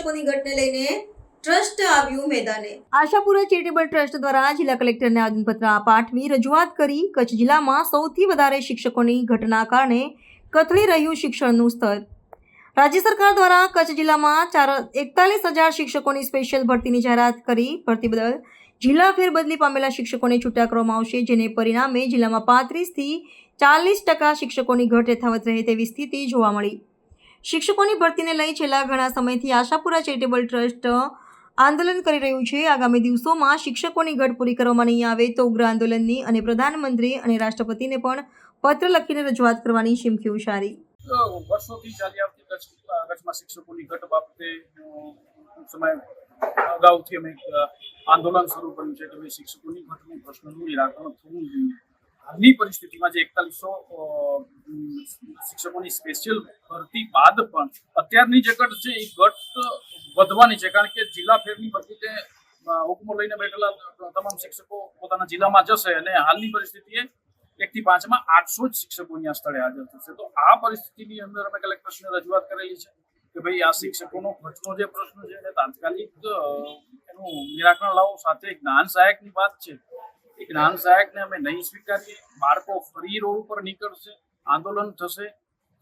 શિક્ષકોની ઘટને લઈને ટ્રસ્ટ આવ્યું મેદાને. આશાપુરા ચેરિટેબલ ટ્રસ્ટ દ્વારા જિલ્લા કલેક્ટરને આવેદનપત્ર પાઠવી રજૂઆત કરી કચ્છ જિલ્લામાં સૌથી વધારે શિક્ષકોની ઘટના કારણે કથળી રહ્યું શિક્ષણનું સ્તર. રાજ્ય સરકાર દ્વારા કચ્છ જિલ્લામાં ચાર એકતાલીસ હજાર શિક્ષકોની સ્પેશિયલ ભરતીની જાહેરાત કરી. ભરતી બદલ જિલ્લા ફેરબદલી પામેલા શિક્ષકોને છૂટા કરવામાં આવશે, જેને પરિણામે જિલ્લામાં પાંત્રીસથી ચાલીસ ટકા શિક્ષકોની ઘટ યથાવત રહે તેવી સ્થિતિ જોવા મળી. શિક્ષકોની ભરતીને લઈ છેલ્લા ઘણા સમયથી આશાપુરા ચેરિટેબલ ટ્રસ્ટ આંદોલન કરી રહ્યું છે. આગામી દિવસોમાં શિક્ષકોની ઘટ પૂરી કરવામાં નહીં આવે તો ઉગ્ર આંદોલનની અને પ્રધાનમંત્રી અને રાષ્ટ્રપતિને પણ પત્ર લખીને રજૂઆત કરવાની શીમખી ઉશારી વર્ષોથી ચાલી આવતી કચ્છ કચ્છમાં શિક્ષકોની ઘટ બાબતે સમય અગાઉથી અમે આંદોલન શરૂ કર્યું છે કે શિક્ષકોની ઘટનું પ્રશ્નનું નિરાકરણ થવું જોઈએ. હાલની પરિસ્થિતિમાં જે એકતાલીસો શિક્ષકોની સ્પેશિયલ ભરતી બાદ પણ અત્યારની જે ઘટ છે, એ ઘટ વધવાની છે. કારણ કે જિલ્લા ફેરની ભરતી હુકમો લઈને બેઠેલા તમામ શિક્ષકો પોતાના જિલ્લામાં જશે અને હાલની પરિસ્થિતિએ એક થી પાંચમાં આઠસો જ શિક્ષકો અહીંયા સ્થળે હાજર થશે. તો આ પરિસ્થિતિની અંદર અમે કલેક્ટરશ્રીને રજૂઆત કરેલી છે કે ભાઈ આ શિક્ષકોનો ખર્ચનો જે પ્રશ્ન છે, એને તાત્કાલિક એનું નિરાકરણ લાવો. સાથે જ્ઞાન સહાયકની વાત છે એ જ્ઞાન સહાયકને અમે નહીં સ્વીકારીએ. બાળકો ફરી રોડ ઉપર નીકળશે, આંદોલન થશે.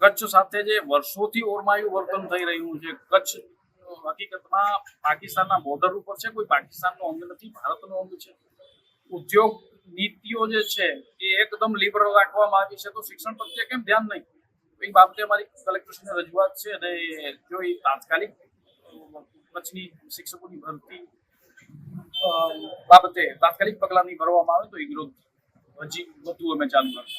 કચ્છ સાથે જે વર્ષોથી ઓરમાયું વર્તન થઈ રહ્યું છે, કચ્છ હકીકતમાં પાકિસ્તાનના બોર્ડર ઉપર છે, કોઈ પાકિસ્તાનનો અંગ નથી, ભારતનો અંગ છે. ઉદ્યોગ નીતિઓ જે છે, એ એકદમ લિબરલ રાખવામાં આવી છે, તો શિક્ષણ પ્રત્યે કેમ ધ્યાન નહીં? એ બાબતે અમારી કલેક્ટરશ્રીને રજૂઆત છે અને જો એ તાત્કાલિક કચ્છની શિક્ષકોની ભરતી બાબતે તાત્કાલિક પગલાં નહીં ભરવામાં આવે તો એ વિરોધ હજી વધુ અમે ચાલુ કરશું